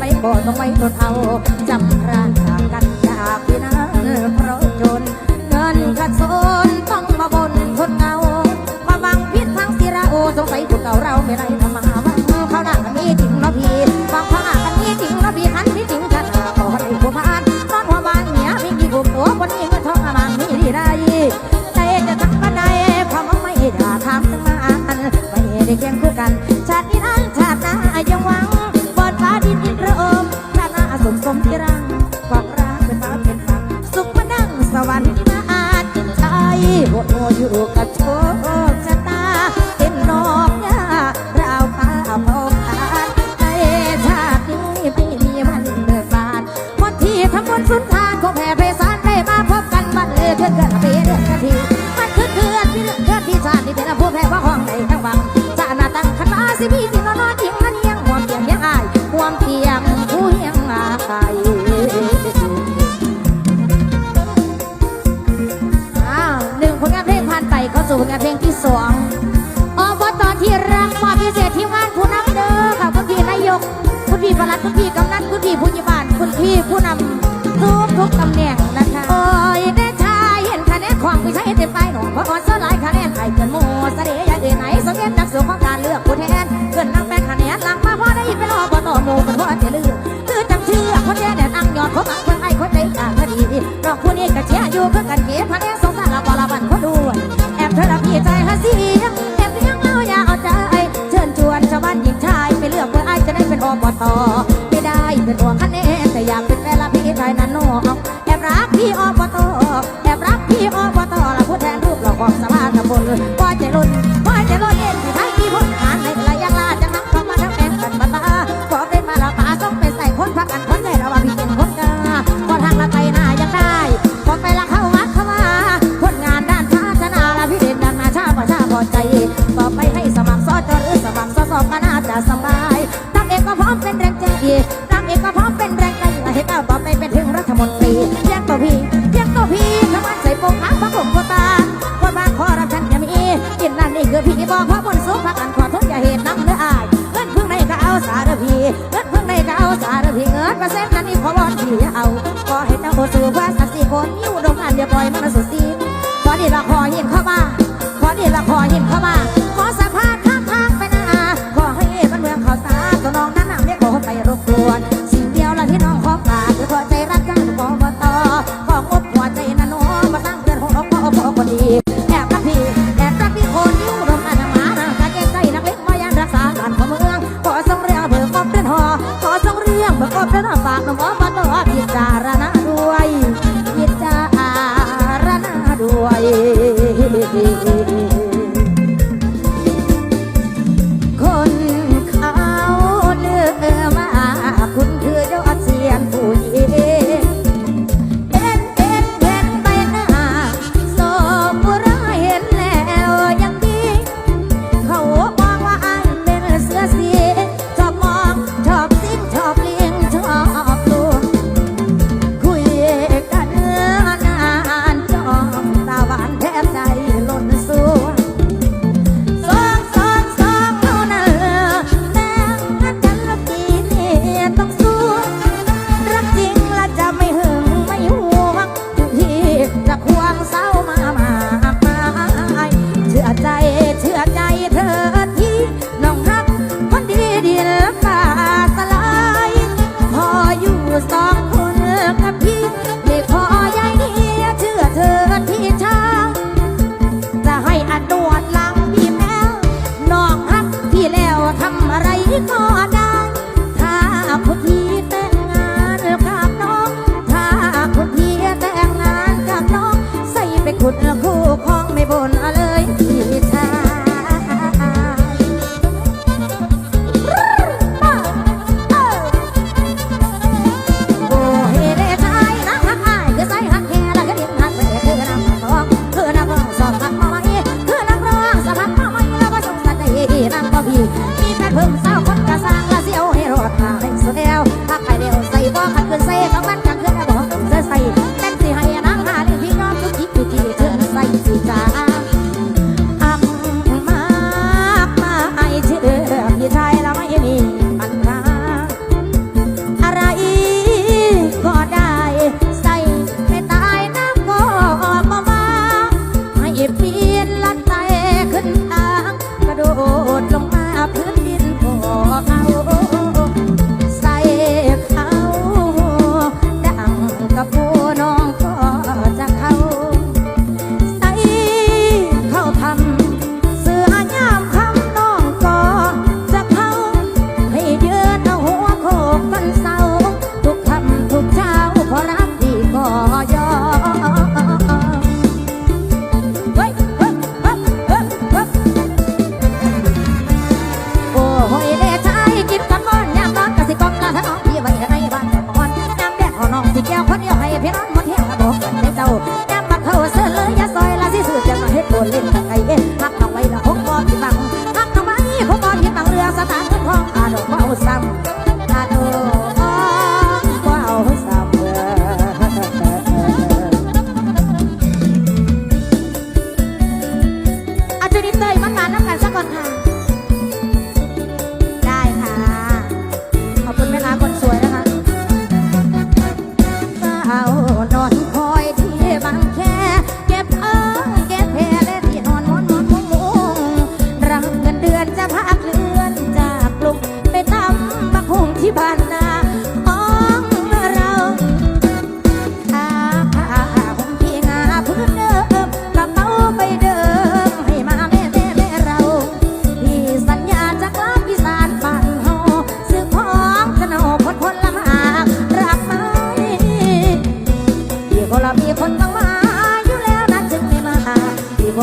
ไว้ก็ต้องไว้ทนเอาจำร่างจากกันจากพี่นั้นเพราะจน กับโชคชะตา เป็นนอกยาราวฟ้าพองอาในชาตินี้ไม่มีวันเดือดบานคนที่ทำบุญสุนทานคงแผ่ไปสารได้มาพบกันบันเลยเกิดเกิดปีเดือนกะทีมันคือเกิดที่เลือกเกิดที่ชาติที่เป็นผู้แพ้ว่าห้องในทั้งวังชาติหน้าตั้งคณะสิพี่ที่นอนนอนเถียงนั่นเยังหวงเตียงยังอายหวงเตียงผู้ยังอายอ้ พี่ประหลัดคุณพี่กำนันคุณพี่ผู้ใหญ่บ้านคุณพี่ผู้นำทุกทุกตำแหน่งนะคะโอ้ยได้ชายเห็นคะแนนของผู้ใช้เต็มไปหนองเพราะอ่อนสลายคะแนนไทยเกินหมู่เสด็จยาเอ่ยไหนสมเด็จนักสู่ของการเลือกผู้แทนเกินนั่งแปดคะแนนหลังมาพอได้เป็นอบตหมู่เป็นพ่อจะลืมคือจำชื่อคนแย่แดนอังยอดของอังเพื่อไอ้คนใจกลางคดีดอกผู้นี้กระเชียอยู่เพื่อกันเกศคะแนนสงสารละบลาบันคนด้วยแอบเธอรับพี่ใจฮะเสียงแอบเสียงเราอย่าเอาใจเชิญชวนชาวบ้านหญิงชายไปเลือก พี่อบตแอบรักพี่อบตละผู้แทนรูปหล่อของสภาตำบลพ่อใจรุ่นพ่อใจรุ่นเอ็นที่ไทยที่พ้นงานในระยะลาจะนั่งเข้ามาทั้งแม่งกันมาตาขอเป็นมาละป่าต้องเป็นใส่คนพักกันคนใจเราว่าพี่เป็นคนกาพอทางละไกลหน้ายังได้พอไปละเข้าวัดเข้ามาผลงานด้านชาตินาละพี่เด่นดังนาชาประชาพอใจต่อไปให้สมัครสอจอหรือสมัครสอสอบก็น่าจะสบายตั้งเอกก็พร้อมเป็นแรงใจตั้งเอกก็พร้อมเป็นแรง มนตรีเพียงตัวพี่เพียงตัวพี่ทำมันใส่โปงอ้างพระผมก็ตาว่าบางขอรับฉันอย่ามีกินนั่นนี่คือพี่บอกพราบนสูงพักอันขอทนอย่าเหตุน้ำเนื้ออายเงินพึ่งในก็เอาสารพีเงินพึ่งในก็เอาสารพีเงินเปอร์เซ็นต์นั้นนี่ขอวอนพี่เอาขอให้เจ้าสู่ว่าสักสี่คนยิ้วดมอันเดียวปล่อยมันสุด พี่พี่แต่เพิ่งเศร้า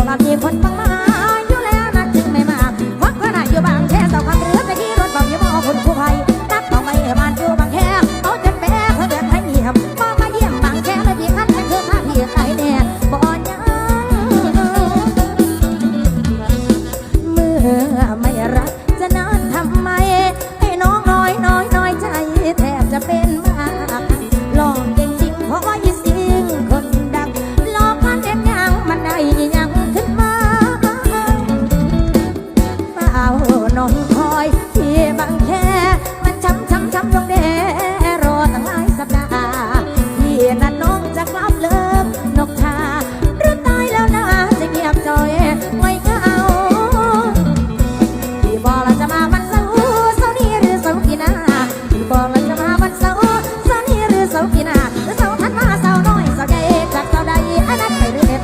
มามีคนบ้าง